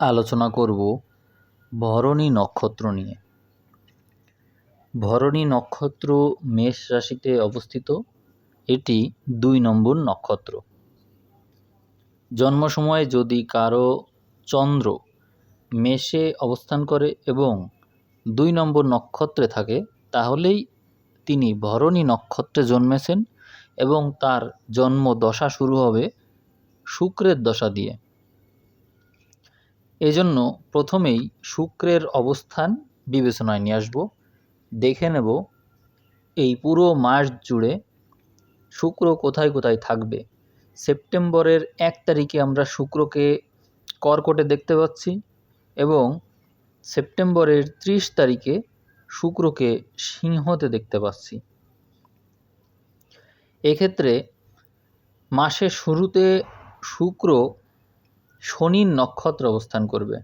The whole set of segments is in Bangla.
আলোচনা করব ভরণী নক্ষত্র নিয়ে। ভরণী নক্ষত্র মেষ রাশিতে অবস্থিত, এটি দুই নম্বর নক্ষত্র। জন্ম সময়ে যদি কারও চন্দ্র মেষে অবস্থান করে এবং দুই নম্বর নক্ষত্রে থাকে, তাহলেই তিনি ভরণী নক্ষত্রে জন্মেছেন এবং তার জন্ম দশা শুরু হবে শুক্রের দশা দিয়ে। এজন্য প্রথমেই শুক্রের অবস্থান বিবেচনায় নিয়ে আসব। দেখে নেব এই পুরো মাস জুড়ে শুক্র কোথায় কোথায় থাকবে। সেপ্টেম্বরের এক তারিখে আমরা শুক্রকে কর্কটে দেখতে পাচ্ছি এবং সেপ্টেম্বরের ত্রিশ তারিখে শুক্রকে সিংহতে দেখতে পাচ্ছি। এক্ষেত্রে মাসের শুরুতে শুক্র শনির নক্ষত্র অবস্থান করবে,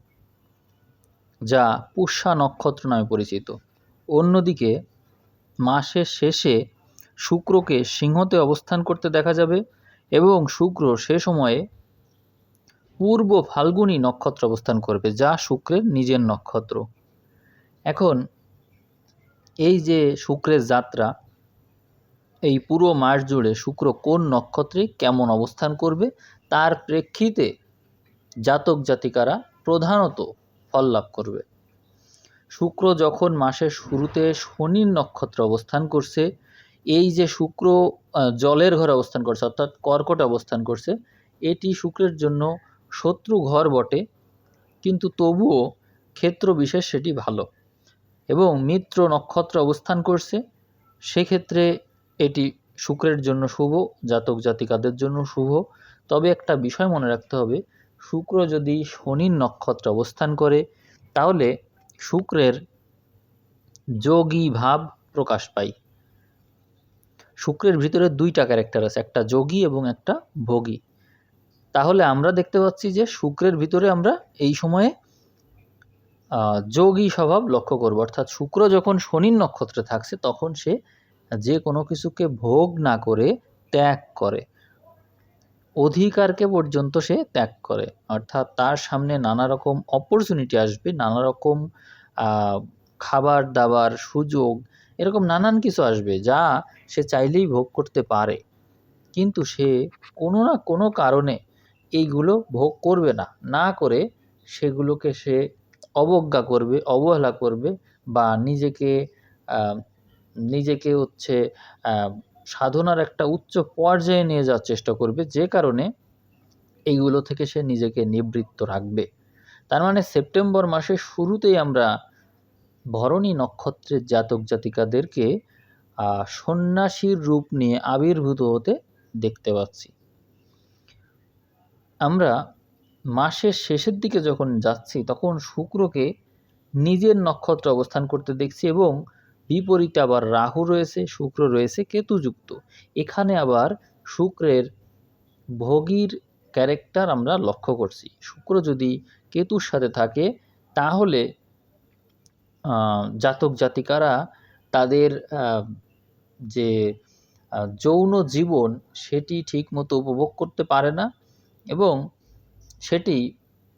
যা পুষ্যা নক্ষত্র নামে পরিচিত। অন্যদিকে, মাসের শেষে শুক্রকে সিংহতে অবস্থান করতে দেখা যাবে এবং শুক্র সে সময়ে পূর্ব ফাল্গুনী নক্ষত্র অবস্থান করবে, যা শুক্রের নিজের নক্ষত্র। এখন, এই যে শুক্রের যাত্রা, এই পুরো মাস জুড়ে শুক্র কোন নক্ষত্রে কেমন অবস্থান করবে, তার প্রেক্ষিতে জাতক জাতিকারা প্রধানত ফল লাভ করবে। শুক্র যখন মাসের শুরুতে শনির নক্ষত্র অবস্থান করছে, এই যে শুক্র জলের ঘরে অবস্থান করছে, অর্থাৎ কর্কটে অবস্থান করছে, এটি শুক্রের জন্য শত্রু ঘর বটে। কিন্তু তবুও ক্ষেত্র বিশেষ সেটি ভালো এবং মিত্র নক্ষত্র অবস্থান করছে, সেক্ষেত্রে এটি শুক্রের জন্য শুভ, জাতক জাতিকাদের জন্য শুভ। তবে একটা বিষয় মনে রাখতে হবে শুক্র যদি শনির নক্ষত্র অবস্থান করে, তাহলে শুক্রের যোগী ভাব প্রকাশ পায়। শুক্রের ভিতরে দুইটা ক্যারেক্টার আছে, একটা যোগী এবং একটা ভোগী। তাহলে আমরা দেখতে পাচ্ছি যে শুক্রের ভিতরে আমরা এই সময়ে যোগী স্বভাব লক্ষ্য করব। অর্থাৎ শুক্র যখন শনির নক্ষত্রে থাকছে, তখন সে যে কোনো কিছুকে ভোগ না করে ত্যাগ করে। অধিকারকে পর্যন্ত সে ত্যাগ করে। অর্থাৎ তার সামনে নানা রকম অপরচুনিটি আসবে, নানা রকম খাবার দাবার, সুযোগ, এরকম নানান কিছু আসবে যা সে চাইলেই ভোগ করতে পারে। কিন্তু সে কোনো না কোনো কারণে এইগুলো ভোগ করবে না। না করে সেগুলোকে সে অবজ্ঞা করবে, অবহেলা করবে বা নিজেকে নিজেকে হচ্ছে সাধনার একটা উচ্চ পর্যায়ে নিয়ে যাওয়ার চেষ্টা করবে, যে কারণে এইগুলো থেকে সে নিজেকে নিবৃত্ত রাখবে। তার মানে সেপ্টেম্বর মাসের শুরুতেই আমরা ভরণী নক্ষত্রের জাতক জাতিকাদেরকে সন্ন্যাসীর রূপ নিয়ে আবির্ভূত হতে দেখতে পাচ্ছি। আমরা মাসের শেষের দিকে যখন যাচ্ছি, তখন শুক্রকে নিজের নক্ষত্র অবস্থান করতে দেখছি এবং বিপরীতে আবার রাহু রয়েছে, শুক্র রয়েছে, কেতুযুক্ত। এখানে আবার শুক্রের ভোগীর ক্যারেক্টার আমরা লক্ষ্য করছি। শুক্র যদি কেতুর সাথে থাকে, তাহলে জাতক জাতিকারা তাদের যে যৌন জীবন সেটি ঠিকমতো উপভোগ করতে পারে না এবং সেটি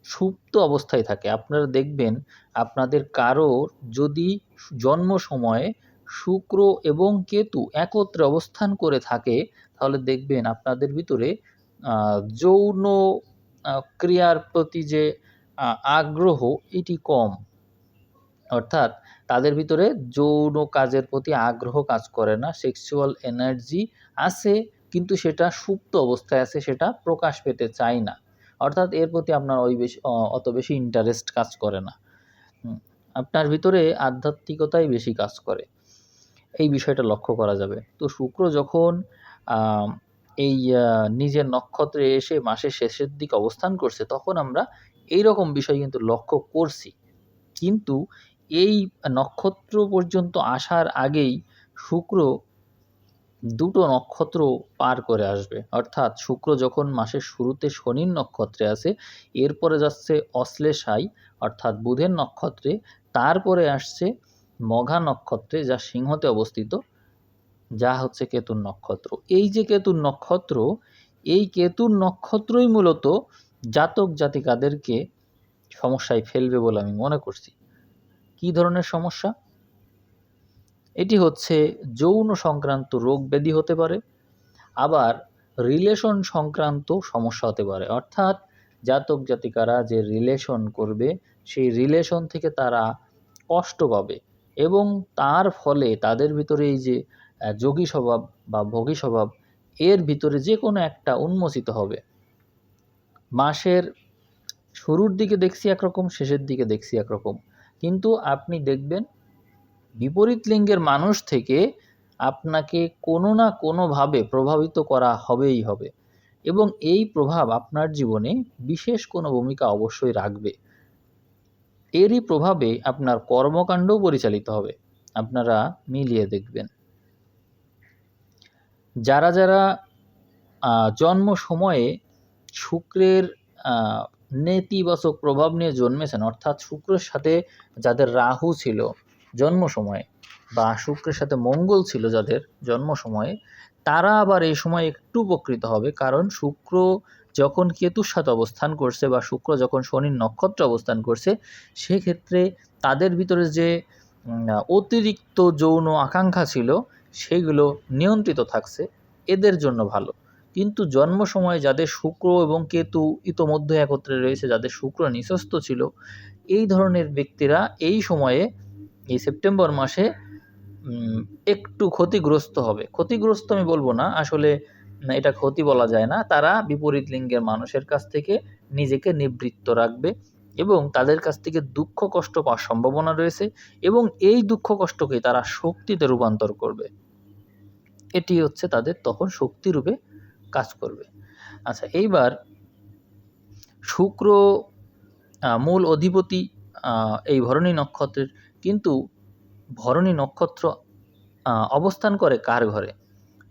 সুপ্ত অবস্থায় থাকে। আপনারা দেখবেন আপনাদের কারোর যদি জন্ম সময়ে শুক্র এবং কেতু একত্রে অবস্থান করে থাকে, তাহলে দেখবেন আপনাদের ভিতরে যৌন ক্রিয়ার প্রতি যে আগ্রহ, এটি কম। অর্থাৎ তাদের ভিতরে যৌন কাজের প্রতি আগ্রহ কাজ করে না সেক্সুয়াল এনার্জি আছে, কিন্তু সেটা সুপ্ত অবস্থায় আছে, সেটা প্রকাশ পেতে চায় না। অর্থাৎ এর প্রতি আপনার ওই বেশি অত বেশি ইন্টারেস্ট কাজ করে না। আপনার ভিতরে আধ্যাত্মিকতাই বেশি কাজ করে। এই বিষয়টা লক্ষ্য করা যাবে। তো শুক্র যখন এই নিজের নক্ষত্রে এসে মাসের শেষের দিকে অবস্থান করছে, তখন আমরা এই রকম বিষয় কিন্তু লক্ষ্য করছি। কিন্তু এই নক্ষত্র পর্যন্ত আসার আগেই শুক্র দুটো নক্ষত্র পার করে আসবে। অর্থাৎ শুক্র যখন মাসের শুরুতে শনির নক্ষত্রে আসে এরপরে যাচ্ছে অশ্লেষাই অর্থাৎ বুধের নক্ষত্রে, তারপরে আসছে মঘা নক্ষত্রে যা সিংহতে অবস্থিত, যা হচ্ছে কেতুর নক্ষত্র। এই যে কেতুর নক্ষত্র, এই কেতুর নক্ষত্রই মূলত জাতক জাতিকাদেরকে সমস্যায় ফেলবে বলে আমি মনে করছি। কী ধরনের সমস্যা? এটি হচ্ছে যৌন সংক্রান্ত রোগ ব্যাধি হতে পারে, আবার রিলেশন সংক্রান্ত সমস্যা হতে পারে। অর্থাৎ জাতক জাতিকারা যে রিলেশন করবে, সেই রিলেশন থেকে তারা কষ্ট পাবে এবং তার ফলে তাদের ভিতরে এই যে যোগী স্বভাব বা ভোগী স্বভাব, এর ভিতরে যে কোনো একটা উন্মোচিত হবে। মাসের শুরুর দিকে দেখছি একরকম, শেষের দিকে দেখছি একরকম। কিন্তু আপনি দেখবেন বিপরীত লিঙ্গের মানুষ থেকে আপনাকে কোনো না কোনোভাবে প্রভাবিত করা হবেই হবে। এবং এই প্রভাব আপনার জীবনে বিশেষ কোনো ভূমিকা অবশ্যই রাখবে। এরই প্রভাবে আপনার কর্মকাণ্ডও পরিচালিত হবে। আপনারা মিলিয়ে দেখবেন। যারা যারা জন্ম সময়ে শুক্রের নেতিবাচক প্রভাব নিয়ে জন্মেছেন, অর্থাৎ শুক্রের সাথে যাদের রাহু ছিল জন্ম সময়ে বা শুক্রের সাথে মঙ্গল ছিল যাদের জন্ম সময়ে তারা আবার এই সময় একটু উপকৃত হবে কারণ শুক্র যখন কেতুর সাথে অবস্থান করছে বা শুক্র যখন শনির নক্ষত্র অবস্থান করছে, সেক্ষেত্রে তাদের ভিতরে যে অতিরিক্ত যৌন আকাঙ্ক্ষা ছিল, সেগুলো নিয়ন্ত্রিত থাকছে, এদের জন্য ভালো। কিন্তু জন্ম সময়ে যাদের শুক্র এবং কেতু ইতোমধ্যে একত্রে রয়েছে, যাদের শুক্র নিঃস্ত ছিল, এই ধরনের ব্যক্তিরা এই সময়ে এই সেপ্টেম্বর মাসে একটু ক্ষতিগ্রস্ত হবে। ক্ষতিগ্রস্ত আমি বলব না, আসলে এটা ক্ষতি বলা যায় না। তারা বিপরীত লিঙ্গের মানুষের কাছ থেকে নিজেকে নিবৃত্ত রাখবে এবং তাদের কাছ থেকে দুঃখ কষ্ট পাওয়ার সম্ভাবনা রয়েছে এবং এই দুঃখ কষ্টকে তারা শক্তিতে রূপান্তর করবে। এটি হচ্ছে তাদের তখন শক্তিরূপে কাজ করবে। আচ্ছা এইবার শুক্র মূল অধিপতি এই ভরণী নক্ষত্রের কিন্তু ভরণী নক্ষত্র অবস্থান করে কার ঘরে?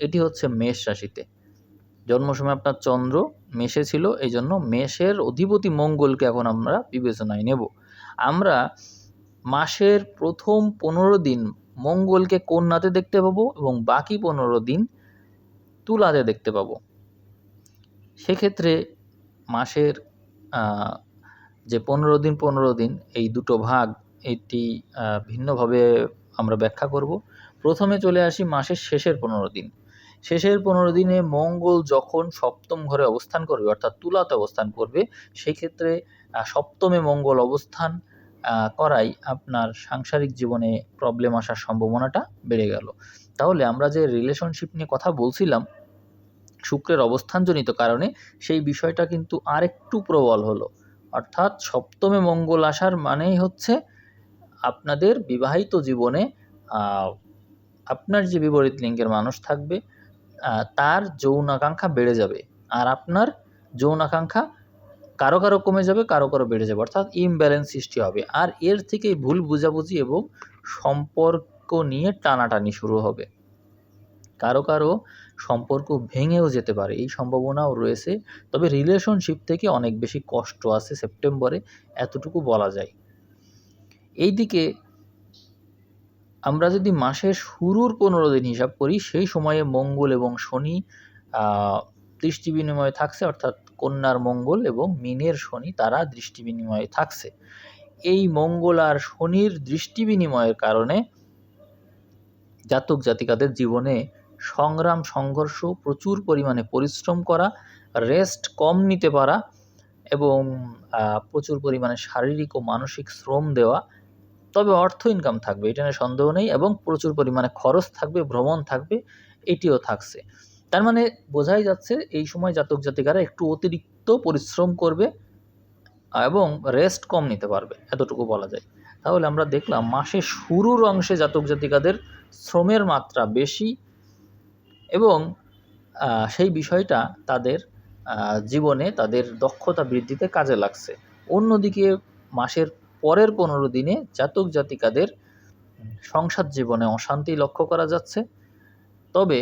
এটি হচ্ছে মেষ রাশিতে। জন্ম সময় আপনার চন্দ্র, মেষে ছিল এই জন্য মেষের অধিপতি মঙ্গলকে এখন আমরা বিবেচনায় নেব। আমরা মাসের প্রথম পনেরো দিন মঙ্গলকে কন্যাতে দেখতে পাবো এবং বাকি পনেরো দিন তুলাতে দেখতে পাবো? সেক্ষেত্রে মাসের যে পনেরো দিন পনেরো দিন, এই দুটো ভাগ এটি ভিন্নভাবে আমরা ব্যাখ্যা করব। প্রথমে চলে আসি মাসের শেষের পনেরো দিন। শেষের পনেরো দিনে মঙ্গল যখন সপ্তম ঘরে অবস্থান করবে, অর্থাৎ তুলাতে অবস্থান করবে সেই ক্ষেত্রে সপ্তমে মঙ্গল অবস্থান করাই আপনার সাংসারিক জীবনে প্রবলেম আসার সম্ভাবনাটা বেড়ে গেল। তাহলে আমরা যে রিলেশনশিপ নিয়ে কথা বলছিলাম, শুক্রের অবস্থানজনিত কারণে সেই বিষয়টা কিন্তু আরেকটু প্রবল হলো। অর্থাৎ সপ্তমে মঙ্গল আসার মানেই হচ্ছে আপনাদের বিবাহিত জীবনে আপনার যে বিপরীত লিঙ্গের মানুষ থাকবে তার যৌন আকাঙ্ক্ষা বেড়ে যাবে। আর আপনার যৌন আকাঙ্ক্ষা কারও কারও কমে যাবে, কারও কারও বেড়ে যাবে। অর্থাৎ ইমব্যালেন্স সৃষ্টি হবে। আর এর থেকে ভুল বুঝাবুঝি এবং সম্পর্ক নিয়ে টানাটানি শুরু হবে। কারও কারও সম্পর্ক ভেঙেও যেতে পারে, এই সম্ভাবনাও রয়েছে। তবে রিলেশনশিপ থেকে অনেক বেশি কষ্ট আছে সেপ্টেম্বরে, এতটুকু বলা যায়। এইদিকে আমরা যদি মাসের শুরুর পনেরো দিন হিসাব করি, সেই সময়ে মঙ্গল এবং শনি দৃষ্টি বিনিময়ে থাকছে, অর্থাৎ কন্যার মঙ্গল এবং মিনের শনি, তারা দৃষ্টি বিনিময়ে থাকছে। এই মঙ্গল আর শনির দৃষ্টি বিনিময়ের কারণে জাতক জাতিকাদের জীবনে সংগ্রাম, সংঘর্ষ, প্রচুর পরিমাণে পরিশ্রম করা রেস্ট কম নিতে পারা এবং প্রচুর পরিমাণে শারীরিক ও মানসিক শ্রম দেওয়া তবে অর্থ ইনকাম থাকবে, এটা নিয়ে সন্দেহ নেই এবং প্রচুর পরিমাণে খরচ থাকবে, ভ্রমণ থাকবে, এটিও থাকছে। তার মানে বোঝাই যাচ্ছে এই সময় জাতক জাতিকারা একটু অতিরিক্ত পরিশ্রম করবে এবং রেস্ট কম নিতে পারবে, এতটুকু বলা যায়। তাহলে আমরা দেখলাম মাসের শুরুর অংশে জাতক জাতিকাদের শ্রমের মাত্রা বেশি এবং সেই বিষয়টা তাদের জীবনে তাদের দক্ষতা বৃদ্ধিতে কাজে লাগছে। অন্যদিকে মাসের পরের পনেরো দিনে জাতক জাতিকাদের সংসার জীবনে অশান্তি লক্ষ্য করা যাচ্ছে। তবে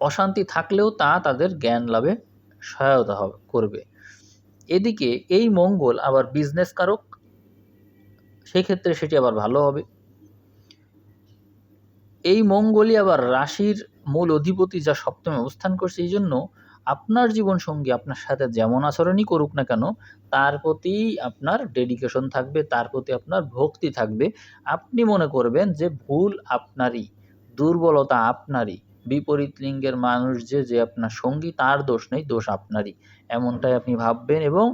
অশান্তি থাকলেও তা তাদের জ্ঞান লাভে সহায়তা করবে। এদিকে এই মঙ্গল আবার বিজনেস কারক, সেক্ষেত্রে সেটি আবার ভালো হবে। এই মঙ্গলই আবার রাশির মূল অধিপতি যা সপ্তমে অবস্থান করছে এই জন্য আপনার জীবনসঙ্গী আপনার সাথে যেমন আচরণই করুক না কেন, তার প্রতি আপনার ডেডিকেশন থাকবে, তার প্রতি আপনার ভক্তি থাকবে। আপনি মনে করবেন যে ভুল আপনারই, দুর্বলতা আপনারই, বিপরীত লিঙ্গের মানুষ যে যে আপনার সঙ্গী, তার দোষ নেই, দোষ আপনারই। এমনটাই আপনি ভাববেন এবং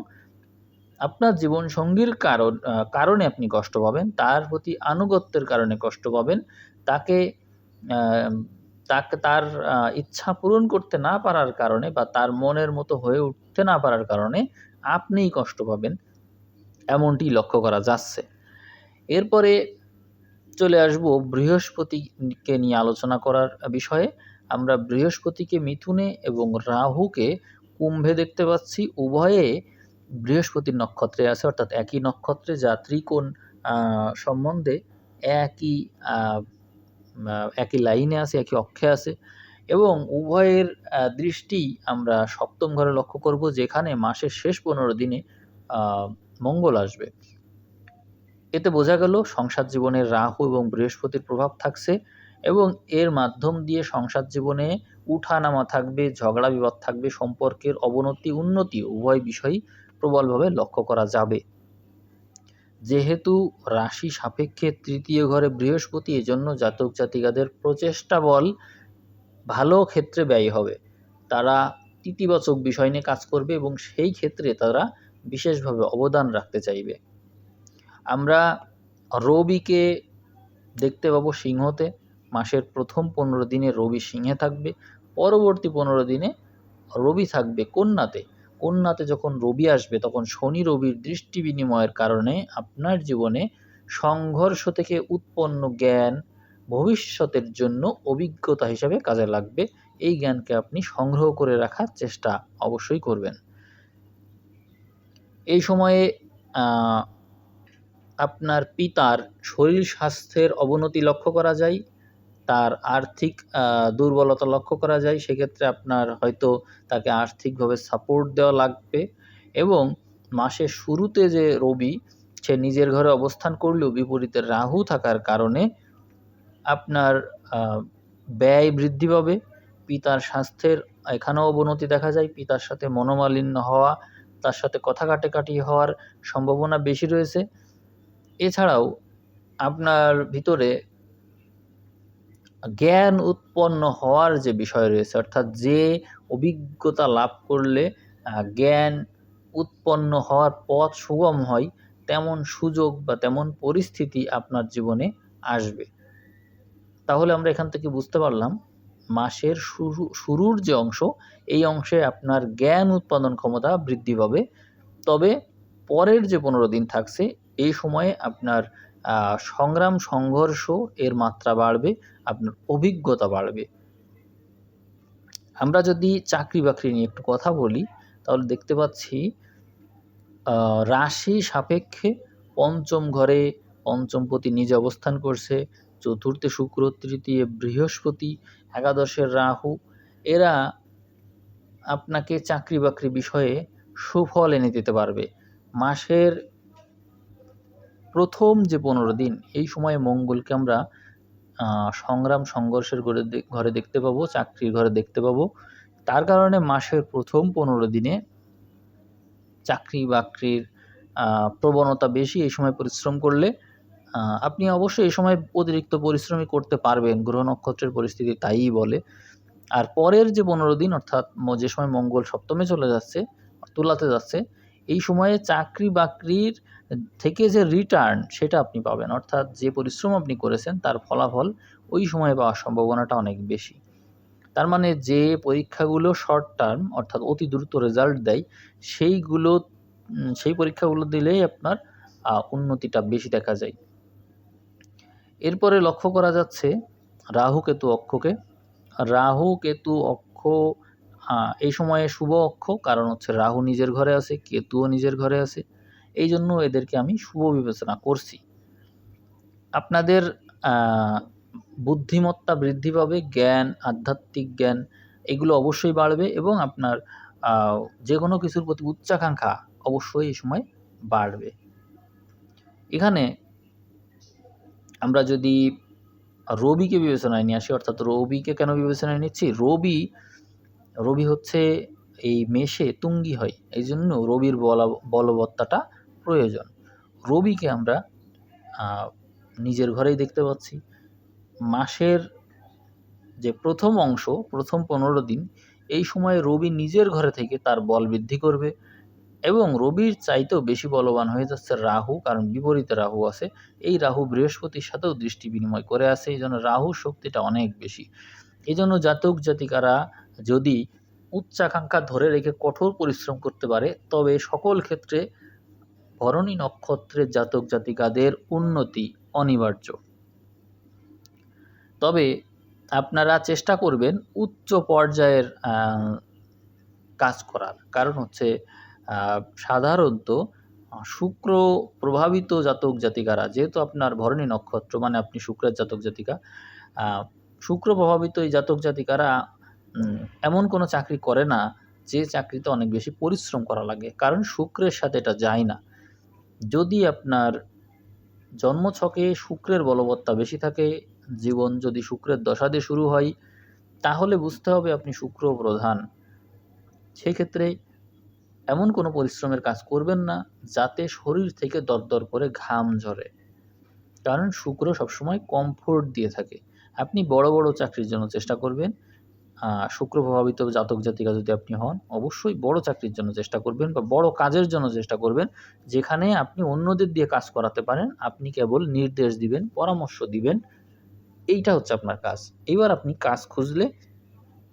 আপনার জীবনসঙ্গীর কারণ কারণে আপনি কষ্ট পাবেন, তার প্রতি আনুগত্যের কারণে কষ্ট পাবেন। তাকে তাকে, তার ইচ্ছা পূরণ করতে না পারার কারণে বা তার মনের মতো হয়ে উঠতে না পারার কারণে আপনিই কষ্ট পাবেন। এমনটি লক্ষ্য করা যাচ্ছে। এরপরে চলে আসব বৃহস্পতিকে নিয়ে আলোচনা করার বিষয়ে। আমরা বৃহস্পতিকে মিথুনে এবং রাহুকে কুম্ভে দেখতে পাচ্ছি। উভয়ে বৃহস্পতির নক্ষত্রে আছে, অর্থাৎ একই নক্ষত্রে, যা ত্রিকোণ সম্বন্ধে একই একই লাইনে আছে, একই অক্ষে আছে এবং উভয়ের দৃষ্টি আমরা সপ্তম ঘরে লক্ষ্য করব যেখানে মাসের শেষ পনেরো দিনে মঙ্গল আসবে। এতে বোঝা গেল সংসার জীবনে রাহু এবং বৃহস্পতির প্রভাব থাকছে এবং এর মাধ্যম দিয়ে সংসার জীবনে উঠানামা থাকবে, ঝগড়া বিবাদ থাকবে, সম্পর্কের অবনতি, উন্নতি উভয় বিষয়ই প্রবলভাবে লক্ষ্য করা যাবে। যেহেতু রাশি সাপেক্ষে তৃতীয় ঘরে বৃহস্পতি, এজন্য জাতক জাতিকাদের প্রচেষ্টা বল ভালো ক্ষেত্রে ব্যয় হবে। তারা ইতিবাচক বিষয় নিয়ে কাজ করবে এবং সেই ক্ষেত্রে তারা বিশেষভাবে অবদান রাখতে চাইবে। আমরা রবিকে দেখতে পাবো সিংহতে। মাসের প্রথম পনেরো দিনে রবি সিংহে থাকবে। পরবর্তী পনেরো দিনে রবি থাকবে কন্যাতে। কন্যাতে যখন রবি আসবে, তখন শনি রবির দৃষ্টি বিনিময়ের কারণে আপনার জীবনে সংঘর্ষ থেকে উৎপন্ন জ্ঞান ভবিষ্যতের জন্য অভিজ্ঞতা হিসাবে কাজে লাগবে। এই জ্ঞানকে আপনি সংগ্রহ করে রাখার চেষ্টা অবশ্যই করবেন। এই সময়ে আপনার পিতার শরীর স্বাস্থ্যের অবনতি লক্ষ্য করা যায়। তার আর্থিক দুর্বলতা লক্ষ্য করা যায়, সেক্ষেত্রে আপনার হয়তো তাকে আর্থিকভাবে সাপোর্ট দেওয়া লাগবে এবং মাসের শুরুতে যে রবি, সে নিজের ঘরে অবস্থান করলেও বিপরীতে রাহু থাকার কারণে আপনার ব্যয় বৃদ্ধি পাবে। পিতার স্বাস্থ্যের এখানেও অবনতি দেখা যায়। পিতার সাথে মনোমালিন্য হওয়া, তার সাথে কথা কাটাকাটি হওয়ার সম্ভাবনা বেশি রয়েছে। এছাড়াও আপনার ভিতরে জ্ঞান উৎপন্ন হওয়ার যে বিষয় রয়েছে, অর্থাৎ যে অভিজ্ঞতা লাভ করলে জ্ঞান উৎপন্ন হওয়ার পথ সুগম হয়, তেমন সুযোগ বা তেমন পরিস্থিতি আপনার জীবনে আসবে। তাহলে আমরা এখান থেকে বুঝতে পারলাম, মাসের শুরু, শুরুর যে অংশ, এই অংশে আপনার জ্ঞান উৎপাদন ক্ষমতা বৃদ্ধি পাবে। তবে পরের যে পনেরো দিন থাকছে, এই সময়ে আপনার সংগ্রাম, সংঘর্ষ, এর মাত্রা বাড়বে, আপনার অভিজ্ঞতা বাড়বে। আমরা যদি চাকরি বাকরি নিয়ে একটু কথা বলি, তাহলে দেখতে পাচ্ছি রাশি সাপেক্ষে পঞ্চম ঘরে পঞ্চমপতি নিজে অবস্থান করছে, চতুর্থে শুক্র, তৃতীয় বৃহস্পতি একাদশের রাহু। এরা আপনাকে চাকরি বাকরি বিষয়ে সুফল এনে দিতে পারবে। মাসের প্রথম যে পনেরো দিন, এই সময়ে মঙ্গলকে আমরা সংগ্রাম সংঘর্ষের ঘরে ঘরে দেখতে পাবো, চাকরির ঘরে দেখতে পাবো। তার কারণে মাসের প্রথম পনেরো দিনে চাকরি বাকরির প্রবণতা বেশি, এই সময় পরিশ্রম করলে আপনি অবশ্যই এই সময় অতিরিক্ত পরিশ্রমই করতে পারবেন, গ্রহ নক্ষত্রের পরিস্থিতি তাইই বলে। আর পরের যে পনেরো দিন, অর্থাৎ যে সময় মঙ্গল সপ্তমে চলে যাচ্ছে তুলাতে যাচ্ছে এই সময়ে চাকরি বাকরির থেকে যে রিটার্ন সেটা আপনি পাবেন, অর্থাৎ যে পরিশ্রম আপনি করেছেন তার ফলাফল ওই সময়ে পাওয়ার সম্ভাবনাটা অনেক বেশি। তার মানে যে পরীক্ষাগুলো শর্ট টার্ম অর্থাৎ অতি দ্রুত রেজাল্ট দেয়, সেইগুলো সেই পরীক্ষাগুলো দিলেই আপনার উন্নতিটা বেশি দেখা যায়। এরপরে লক্ষ্য করা যাচ্ছে রাহু কেতু অক্ষকে। রাহু কেতু অক্ষ এই সময়ে শুভ অক্ষ, কারণ হচ্ছে রাহু নিজের ঘরে আছে, কেতুও নিজের ঘরে আছে। এই জন্য এদেরকে আমি শুভ বিবেচনা করছি। আপনাদের বুদ্ধিমত্তা বৃদ্ধি পাবে, জ্ঞান, আধ্যাত্মিক জ্ঞান, এগুলো অবশ্যই বাড়বে এবং আপনার যে কোনো কিছুর প্রতি উচ্চাকাঙ্ক্ষা অবশ্যই এই সময় বাড়বে। এখানে আমরা যদি রবিকে বিবেচনায় নিয়ে আসি, অর্থাৎ রবিকে কেন বিবেচনায় নিচ্ছি? রবি রবি হচ্ছে এই মেষে তুঙ্গি হয়। এই জন্য রবির বলা, বলবত্তাটা প্রয়োজন। রবিকে আমরা নিজের ঘরেই দেখতে পাচ্ছি। মাসের যে প্রথম অংশ, প্রথম পনেরো দিন, এই সময়ে রবি নিজের ঘরে থেকে তার বল বৃদ্ধি করবে এবং রবির চাইতেও বেশি বলবান হয়ে যাচ্ছে রাহু, কারণ বিপরীতে রাহু আছে। এই রাহু বৃহস্পতির সাথেও দৃষ্টি বিনিময় করে আছে এই জন্য রাহুর শক্তিটা অনেক বেশি। এই জন্য জাতক জাতিকারা যদি উচ্চাকাঙ্ক্ষা ধরে রেখে কঠোর পরিশ্রম করতে পারে, তবে সকল ক্ষেত্রে ভরণী নক্ষত্রের জাতক জাতিকাদের উন্নতি অনিবার্য। তবে আপনারা চেষ্টা করবেন উচ্চ পর্যায়ের কাজ করার। কারণ হচ্ছে সাধারণত শুক্র প্রভাবিত জাতক জাতিকারা, যেহেতু আপনার ভরণী নক্ষত্র মানে আপনি শুক্রের জাতক জাতিকা শুক্র প্রভাবিত এই জাতক জাতিকারা এমন কোনো চাকরি করে না যে চাকরিতে অনেক বেশি পরিশ্রম করা লাগে, কারণ শুক্রের সাথে এটা যায় না। যদি আপনার জন্মছকে শুক্রের বলবত্তা বেশি থাকে, জীবন যদি শুক্রের দশা দিয়ে শুরু হয়, তাহলে বুঝতে হবে আপনি শুক্র প্রধান। সেক্ষেত্রে এমন কোনো পরিশ্রমের কাজ করবেন না, যাতে শরীর থেকে দরদর করে ঘাম ঝরে। কারণ শুক্র সবসময় কমফোর্ট দিয়ে থাকে। আপনি বড় বড় চাকরির জন্য চেষ্টা করবেন শুক্র প্রভাবিত জাতক জাতিকা যদি আপনি হন, অবশ্যই বড় চাকরির জন্য চেষ্টা করবেন বা বড় কাজের জন্য চেষ্টা করবেন, যেখানে আপনি অন্যদের দিয়ে কাজ করাতে পারেন, আপনি কেবল নির্দেশ দিবেন, পরামর্শ দিবেন, এইটা হচ্ছে আপনার কাজ। এবার আপনি কাজ খুঁজলে,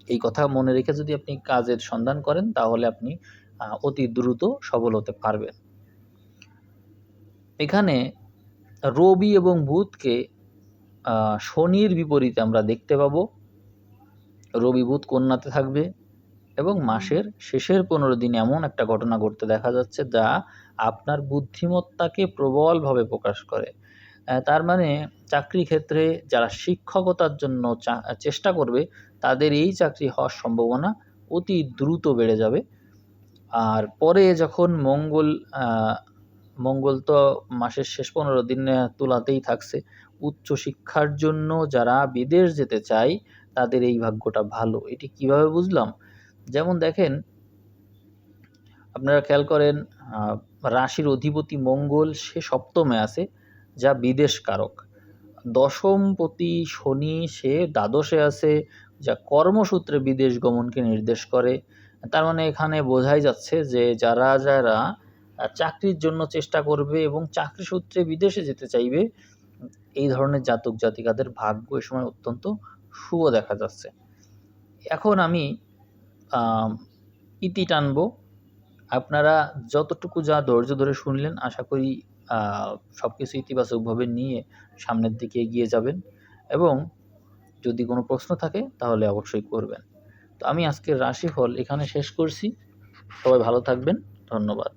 এই কথা মনে রেখে যদি আপনি কাজের সন্ধান করেন, তাহলে আপনি অতি দ্রুত সফল হতে পারবেন। এখানে রবি এবং বুধকে শনির বিপরীতে আমরা দেখতে পাবো। রবি বুধ কন্যাতে থাকবে এবং মাসের শেষের পনেরো দিন এমন একটা ঘটনা ঘটতে দেখা যাচ্ছে যা আপনার বুদ্ধিমত্তাকে প্রবলভাবে প্রকাশ করে। তার মানে চাকরি ক্ষেত্রে যারা শিক্ষকতার জন্য চেষ্টা করবে, তাদের এই চাকরি হওয়ার সম্ভাবনা অতি দ্রুত বেড়ে যাবে। আর পরে যখন মঙ্গল মঙ্গল তো মাসের শেষ পনেরো দিন তুলাতেই থাকছে। উচ্চ শিক্ষার জন্য যারা বিদেশ যেতে চায় তাদের এই ভাগ্যটা ভালো, এটি কীভাবে বুঝলাম? যেমন দেখেন, আপনারা খেয়াল করেন রাশির অধিপতি মঙ্গল, সে সপ্তমে আছে, যা বিদেশ কারক। দশমপতি শনি, সে দ্বাদশে আছে, যা কর্মসূত্রে বিদেশ গমনকে নির্দেশ করে। তার মানে এখানে বোঝাই যাচ্ছে যে যারা যারা চাকরির জন্য চেষ্টা করবে এবং চাকরি সূত্রে বিদেশে যেতে চাইবে, এই ধরনের জাতক জাতিকাদের ভাগ্য এ সময় অত্যন্ত শুভ দেখা যাচ্ছে। এখন আমি ইতি টানবো। আপনারা যতটুকু যা ধৈর্য ধরে শুনলেন, আশা করি সব কিছু ইতিবাচকভাবে নিয়ে সামনের দিকে এগিয়ে যাবেন এবং যদি কোনো প্রশ্ন থাকে, তাহলে অবশ্যই করবেন। তো আমি আজকের রাশিফল এখানে শেষ করছি। সবাই ভালো থাকবেন। ধন্যবাদ।